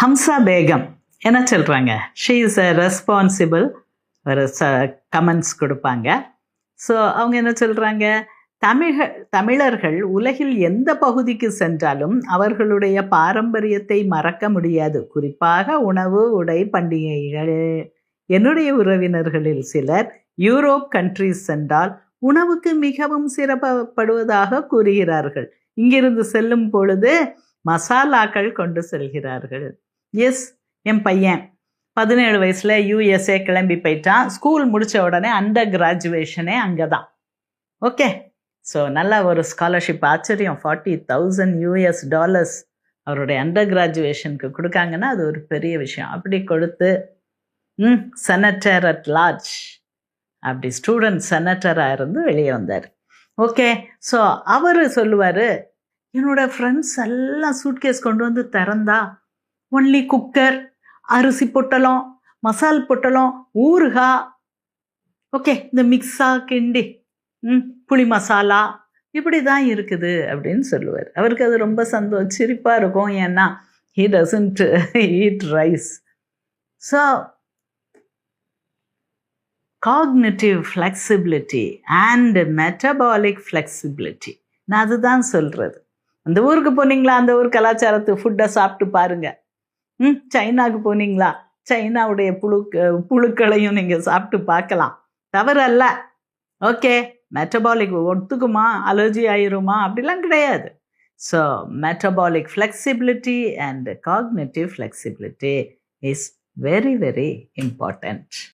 Hamza Begum. என்ன சொல்கிறாங்க she is a responsible ஒரு ச கமெண்ட்ஸ் கொடுப்பாங்க. ஸோ அவங்க என்ன சொல்கிறாங்க தமிழ தமிழர்கள் உலகில் எந்த பகுதிக்கு சென்றாலும் அவர்களுடைய பாரம்பரியத்தை மறக்க முடியாது. குறிப்பாக உணவு உடை பண்டிகைகள். என்னுடைய உறவினர்களில் சிலர் யூரோப் கண்ட்ரிஸ் சென்றால் உணவுக்கு மிகவும் சிறப்பப்படுவதாக கூறுகிறார்கள். இங்கிருந்து செல்லும் பொழுது மசாலாக்கள் கொண்டு செல்கிறார்கள். எஸ் என் பையன். பதினேழு வயசில் யூஎஸ்ஏ கிளம்பி போயிட்டான். ஸ்கூல் முடித்த உடனே அண்டர் கிராஜுவேஷனே அங்கே தான் ஓகே ஸோ நல்ல ஒரு ஸ்காலர்ஷிப் ஆச்சரியம். ஃபார்ட்டி தௌசண்ட் யூஎஸ் டாலர்ஸ் அவருடைய அண்டர் கிராஜுவேஷனுக்கு கொடுக்காங்கன்னா அது ஒரு பெரிய விஷயம். அப்படி கொடுத்து ம் செனட்டர் அட் லார்ஜ் அப்படி ஸ்டூடெண்ட் செனட்டராக இருந்து வெளியே வந்தார். ஓகே ஸோ அவர் சொல்லுவார் என்னோட ஃப்ரெண்ட்ஸ் எல்லாம் சூட்கேஸ் கொண்டு வந்து திறந்தா ஒன்லி குக்கர் அரிசி பொட்டலம் மசால் பொட்டலம் ஊறுகா. ஓகே இந்த மிக்ஸா கிண்டி ம் புளி மசாலா இப்படி தான் இருக்குது அப்படின்னு சொல்லுவார். அவருக்கு அது ரொம்ப சந்தோஷம் சிரிப்பாக இருக்கும். ஏன்னா he doesn't eat rice so cognitive flexibility and metabolic flexibility நான் அதுதான் சொல்கிறது அந்த ஊருக்கு போனீங்களா? அந்த ஊர் கலாச்சாரத்து ஃபுட்டை சாப்பிட்டு பாருங்கள் ம் சைனாவுக்கு போனீங்களா? சைனாவுடைய புழு புழுக்களையும் நீங்கள் சாப்பிட்டு பார்க்கலாம். தவறு அல்ல ஓகே மெட்டபாலிக் ஒத்துக்குமா? அலர்ஜி ஆயிருமா? அப்படிலாம் கிடையாது. So metabolic flexibility and cognitive flexibility is very very important